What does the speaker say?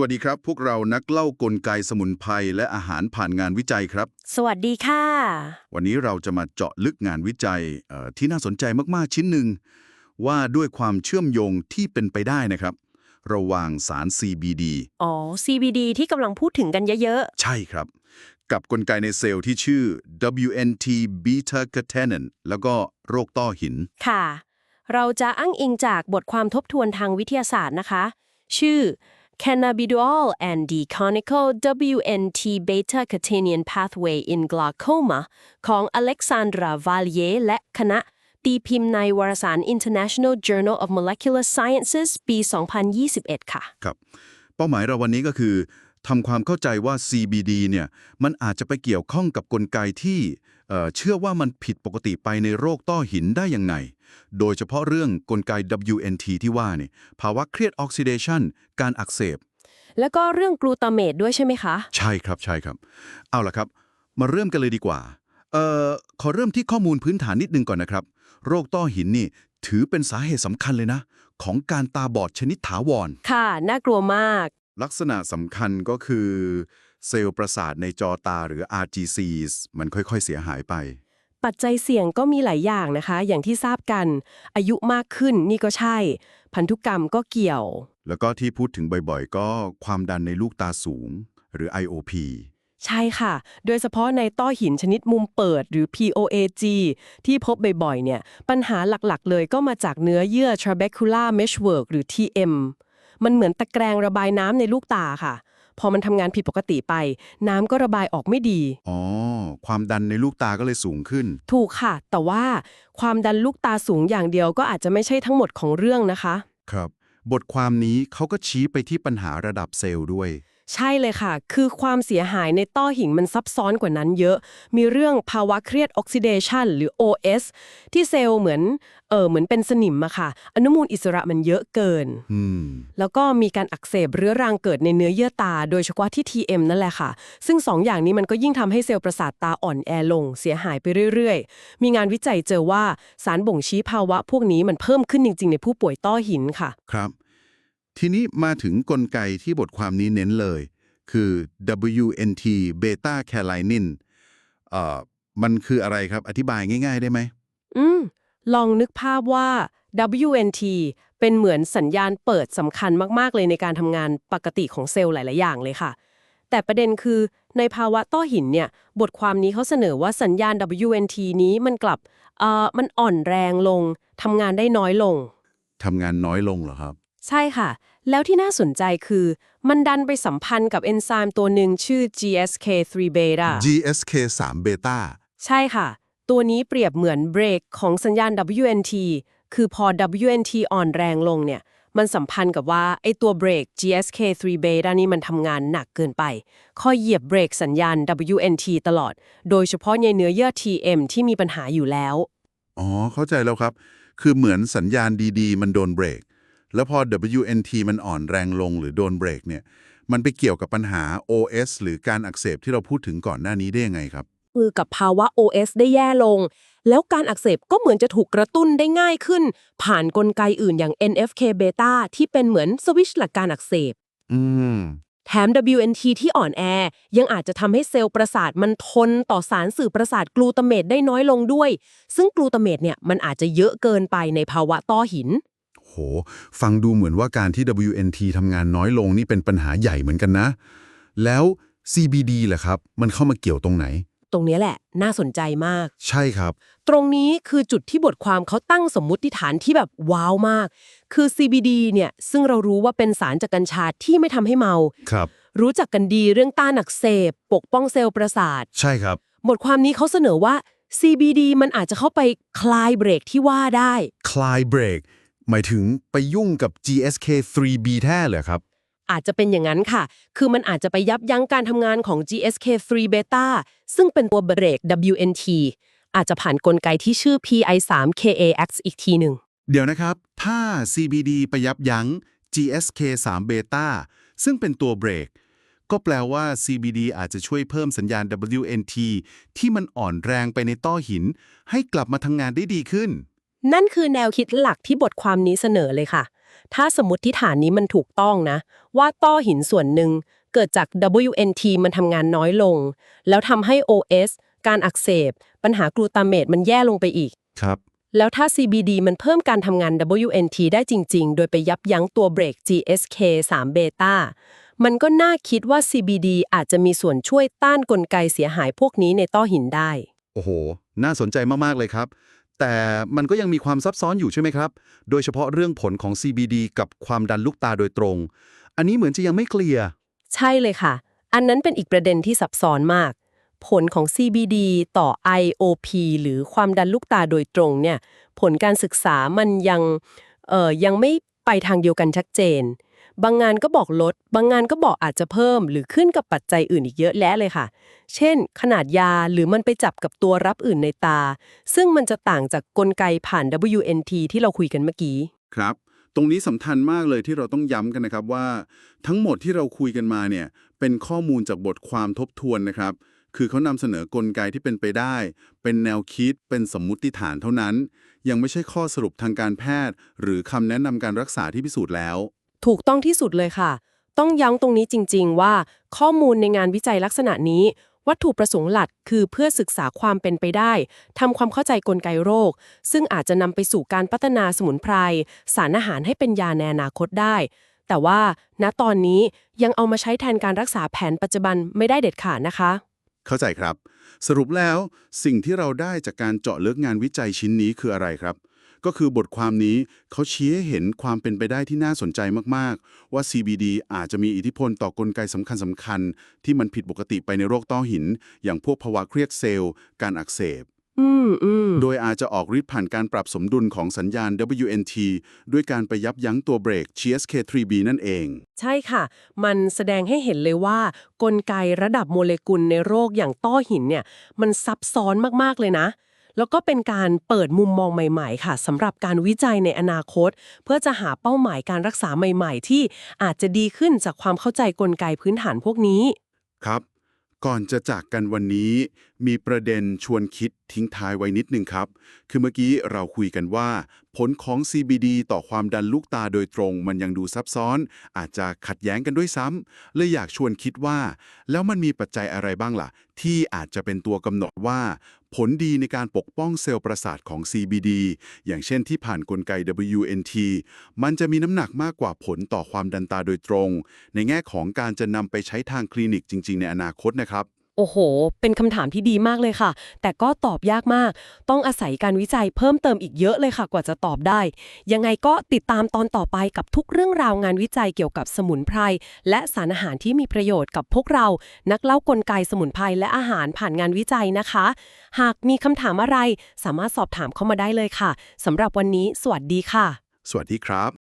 วัสดีครับ พวกเรานักเล่ากลไกสมุนไพรและอาหารผ่านงานวิจัยครับ สวัสดีค่ะ วันนี้เราจะมาเจาะลึกงานวิจัยเอ่อที่น่าสนใจมากๆชิ้นหนึ่ง ว่าด้วยความเชื่อมโยงที่เป็นไปได้นะครับ ระหว่างสาร CBD อ๋อ CBD ที่กำลังพูดถึงกันเยอะใช่ครับ กับกลไกในเซลล์ที่ชื่อ WNT beta catenin แล้วก็โรคต้อหินๆค่ะ เราจะอ้างอิงจากบทความทบทวนทางวิทยาศาสตร์นะคะ ชื่อ Cannabidiol and the Conical WNT Beta Catenin Pathway in Glaucoma ของ Alexandra Valier และคณะ ตีพิมพ์ในวารสาร International Journal of Molecular Sciences ปี 2021 ค่ะ ครับ เป้าหมายเราวันนี้ก็คือทำความเข้าใจว่า CBD เนี่ย มันอาจจะไปเกี่ยวข้องกับกลไกที่เอ่อเชื่อว่ามันผิดปกติไปในโรคต้อหินได้ยังไง โดยเฉพาะเรื่องกลไก WNT ที่ว่าเนี่ยภาวะเครียดออกซิเดชันการอักเสบ แล้วก็เรื่องกลูตาเมตด้วยใช่ไหมคะ ใช่ครับใช่ครับ เอาล่ะครับ มาเริ่มกันเลยดีกว่า เอ่อ ขอเริ่มที่ข้อมูลพื้นฐานนิดนึงก่อนนะครับ โรคต้อหินนี่ถือเป็นสาเหตุสำคัญเลยนะ ของการตาบอดชนิดถาวร ค่ะ น่ากลัวมาก ลักษณะสำคัญก็คือ เซลล์ประสาทในจอตาหรือ RGCs มันค่อยๆ เสียหายไป ปัจจัยเสี่ยงก็มีหลายอย่างนะคะ อย่างที่ทราบกัน อายุมากขึ้นนี่ก็ใช่ พันธุกรรมก็เกี่ยว แล้วก็ที่พูดถึงบ่อยๆ ก็ความดันในลูกตาสูง หรือ IOP ใช่ค่ะ โดยเฉพาะในต้อหินชนิดมุมเปิดหรือ POAG ที่พบบ่อยๆ เนี่ย ปัญหาหลักๆ เลยก็มาจากเนื้อเยื่อ trabecular meshwork หรือ TM มันเหมือนตะแกรงระบายน้ำในลูกตาค่ะ พอมันทำงานผิดปกติไป น้ำก็ระบายออกไม่ดี อ๋อ ความดันในลูกตาก็เลยสูงขึ้น ถูกค่ะ แต่ว่าความดันลูกตาสูงอย่างเดียวก็อาจจะไม่ใช่ทั้งหมดของเรื่องนะคะ ครับ บทความนี้เขาก็ชี้ไปที่ปัญหาระดับเซลล์ด้วย ใช่เลยค่ะ คือความเสียหายในต้อหินมันซับซ้อนกว่านั้นเยอะ มีเรื่องภาวะเครียดออกซิเดชันหรือ OS ที่เซลล์เหมือน เออเหมือนเป็นสนิมอะค่ะ อนุมูลอิสระมันเยอะเกินอืมแล้วก็มีการอักเสบเรื้อรังเกิดในเนื้อเยื่อตา โดยเฉพาะที่ TM นั่นแหละค่ะ ซึ่งสองอย่างนี้มันก็ยิ่งทำให้เซลล์ประสาทตาอ่อนแอลง เสียหายไปเรื่อย ๆ มีงานวิจัยเจอว่าสารบ่งชี้ภาวะพวกนี้มันเพิ่มขึ้นจริง ๆ ในผู้ป่วยต้อหินค่ะ ครับ ทีนี้มาถึงกลไกที่บทความนี้เน้นเลย คือ WNT beta catenin เอ่อมันคืออะไรครับอธิบายง่าย ๆ ได้ไหม อืม ลองนึกภาพว่า WNT เป็นเหมือนสัญญาณเปิดสำคัญมากๆ เลยในการทำงานปกติของเซลล์หลาย ๆ อย่างเลยค่ะ แต่ประเด็นคือในภาวะต้อหินเนี่ย บทความนี้เขาเสนอว่าสัญญาณ WNT นี้มันกลับเอ่อมันอ่อนแรงลงทำงานได้น้อยลง ทำงานน้อยลงเหรอครับ ใช่ค่ะ แล้วที่น่าสนใจคือ มันดันไปสัมพันธ์กับเอนไซม์ตัวหนึ่งชื่อ GSK3 beta GSK 3 beta ใช่ค่ะ ตัวนี้เปรียบเหมือนเบรกของสัญญาณ WNT คือพอ WNT อ่อนแรงลงเนี่ย มันสัมพันธ์กับว่า ไอตัวเบรก GSK3 beta นี่มันทำงานหนักเกินไป คอยเหยียบเบรกสัญญาณ WNT ตลอด โดยเฉพาะในเนื้อเยื่อ TM ที่มีปัญหาอยู่แล้ว อ๋อ เข้าใจแล้วครับ คือเหมือนสัญญาณดีๆ มันโดนเบรก แล้วพอ WNT มันอ่อนแรงลงหรือโดนเบรกเนี่ย มันไปเกี่ยวกับปัญหา OS หรือการอักเสบที่เราพูดถึงก่อนหน้านี้ได้ยังไงครับมือกับภาวะ OS ได้แย่ลง แล้วการอักเสบก็เหมือนจะถูกกระตุ้นได้ง่ายขึ้น ผ่านกลไกอื่นอย่าง NFK beta ที่เป็นเหมือนสวิตช์หลักการอักเสบ อืม แถม WNT ที่อ่อนแอ ยังอาจจะทำให้เซลล์ประสาทมันทนต่อสารสื่อประสาทกลูตาเมตได้น้อยลงด้วย ซึ่งกลูตาเมตเนี่ยมันอาจจะเยอะเกินไปในภาวะต้อหิน โห ฟังดูเหมือนว่าการที่ WNT ทำงานน้อยลงนี่เป็นปัญหาใหญ่เหมือนกันนะ แล้ว CBD ล่ะครับ มันเข้ามาเกี่ยวตรงไหน ตรงเนี้ยแหละ น่าสนใจมาก ใช่ครับ ตรงนี้คือจุดที่บทความเขาตั้งสมมุติฐานที่แบบว้าวมาก คือ CBD เนี่ยซึ่งเรารู้ว่าเป็นสารจากกัญชาที่ไม่ทำให้เมา ครับ รู้จักกันดีเรื่องต้านอักเสบ ปกป้องเซลล์ประสาท ใช่ครับ บทความนี้เขาเสนอว่า CBD มันอาจจะเข้าไปคลายเบรกที่ว่าได้ คลายเบรก หมายถึงไปยุ่งกับ GSK 3 b แท้เหรอครับ อาจจะเป็นอย่างนั้นค่ะ คือมันอาจจะไปยับยั้งการทำงานของ GSK3 beta ซึ่งเป็นตัวเบรก WNT อาจจะผ่านกลไกที่ชื่อ PI3KAX อีกทีหนึ่ง เดี๋ยวนะครับ ถ้า CBD ไปยับยั้ง GSK 3 beta ซึ่งเป็นตัวเบรก ก็แปลว่า CBD อาจจะช่วยเพิ่มสัญญาณ WNT ที่มันอ่อนแรงไปในต้อหิน ให้กลับมาทำงานได้ดีขึ้น นั่นคือแนวคิดหลักที่บทความนี้เสนอเลยค่ะ ถ้าสมมติฐานนี้มันถูกต้องนะ ว่าต้อหินส่วนหนึ่งเกิดจาก WNT มันทำงานน้อยลง แล้วทำให้ OS การอักเสบ ปัญหากลูตาเมตมันแย่ลงไปอีก ครับ แล้วถ้า CBD มันเพิ่มการทำงาน WNT ได้จริง ๆ โดยไปยับยั้งตัวเบรก GSK 3เบต้ามันก็น่าคิดว่า CBD อาจจะมีส่วนช่วยต้านกลไกเสียหายพวกนี้ในต้อหินได้ โอ้โห น่าสนใจมาก ๆ เลยครับ แต่มันก็ยังมีความซับซ้อนอยู่ใช่ไหมครับ โดยเฉพาะเรื่องผลของ CBD กับความดันลูกตาโดยตรง อันนี้เหมือนจะยังไม่เคลียร์ ใช่เลยค่ะ อันนั้นเป็นอีกประเด็นที่ซับซ้อนมาก ผลของ CBD ต่อ IOP หรือความดันลูกตาโดยตรงเนี่ย ผลการศึกษามันยัง เอ่อ ยังไม่ไปทางเดียวกันชัดเจน บางงานก็บอกลด บางงานก็บอกอาจจะเพิ่ม หรือขึ้นกับปัจจัยอื่นอีกเยอะแยะเลยค่ะ เช่น ขนาดยาหรือมันไปจับกับตัวรับอื่นในตา ซึ่งมันจะต่างจากกลไกผ่าน WNT ที่เราคุยกันเมื่อกี้ ครับ ตรงนี้สำคัญมากเลยที่เราต้องย้ำกันนะครับว่า ทั้งหมดที่เราคุยกันมาเนี่ยเป็นข้อมูลจากบทความทบทวนนะครับ คือเขานำเสนอกลไกที่เป็นไปได้ เป็นแนวคิด เป็นสมมุติฐานเท่านั้น ยังไม่ใช่ข้อสรุปทางการแพทย์ หรือคำแนะนำการรักษาที่พิสูจน์แล้ว ถูกต้องที่สุดเลยค่ะ ต้องย้ำตรงนี้จริง ๆ ว่า ข้อมูลในงานวิจัยลักษณะนี้ วัตถุประสงค์หลักคือเพื่อศึกษาความเป็นไปได้ทำความเข้าใจกลไกโรค ซึ่งอาจจะนำไปสู่การพัฒนาสมุนไพรสารอาหารให้เป็นยาในอนาคตได้ แต่ว่า ณตอนนี้ยังเอามาใช้แทนการรักษาแผนปัจจุบันไม่ได้เด็ดขาดนะคะ เข้าใจครับ สรุปแล้วสิ่งที่เราได้จากการเจาะลึกงานวิจัยชิ้นนี้คืออะไรครับ ก็คือบทความนี้เขาชี้ให้เห็นความเป็นไปได้ที่น่าสนใจมาก ๆ ว่า CBD อาจจะมีอิทธิพลต่อกลไกสำคัญสำคัญๆที่มันผิดปกติไปในโรคต้อหิน อย่างพวกภาวะเครียดเซลล์ การอักเสบอืมอืมโดยอาจจะออกฤทธิ์ผ่านการปรับสมดุลของสัญญาณ WNT ด้วยการไปยับยั้งตัวเบรก GSK3B นั่นเอง ใช่ค่ะ มันแสดงให้เห็นเลยว่า กลไกระดับโมเลกุลในโรคอย่างต้อหินเนี่ย มันซับซ้อนมาก ๆ เลยนะ แล้วก็เป็นการเปิดมุมมองใหม่ ๆ ค่ะสำหรับการวิจัยในอนาคต เพื่อจะหาเป้าหมายการรักษาใหม่ ๆ ที่อาจจะดีขึ้นจากความเข้าใจกลไกพื้นฐานพวกนี้ ครับ ก่อนจะจากกันวันนี้ มีประเด็นชวนคิด ทิ้งท้ายไว้นิดนึงครับ คือเมื่อกี้เราคุยกันว่า ผลของ CBD ต่อความดันลูกตาโดยตรง มันยังดูซับซ้อน อาจจะขัดแย้งกันด้วยซ้ำเลยอยากชวนคิดว่า แล้วมันมีปัจจัยอะไรบ้างล่ะ ที่อาจจะเป็นตัวกำหนดว่า ผลดีในการปกป้องเซลล์ประสาทของ CBD อย่างเช่นที่ผ่านกลไก WNT มันจะมีน้ำหนักมากกว่าผลต่อความดันตาโดยตรง ในแง่ของการจะนำไปใช้ทางคลินิกจริง ๆ ในอนาคตนะครับ โอ้โห เป็นคำถามที่ดีมากเลยค่ะ แต่ก็ตอบยากมาก ต้องอาศัยการวิจัยเพิ่มเติมอีกเยอะเลยค่ะ กว่าจะตอบได้ ยังไงก็ติดตามตอนต่อไปกับทุกเรื่องราวงานวิจัยเกี่ยวกับสมุนไพร และสารอาหารที่มีประโยชน์กับพวกเรา นักเล่ากลไกสมุนไพรและอาหารผ่านงานวิจัยนะคะ หากมีคำถามอะไร สามารถสอบถามเข้ามาได้เลยค่ะสำหรับวันนี้ สวัสดีค่ะ สวัสดีครับ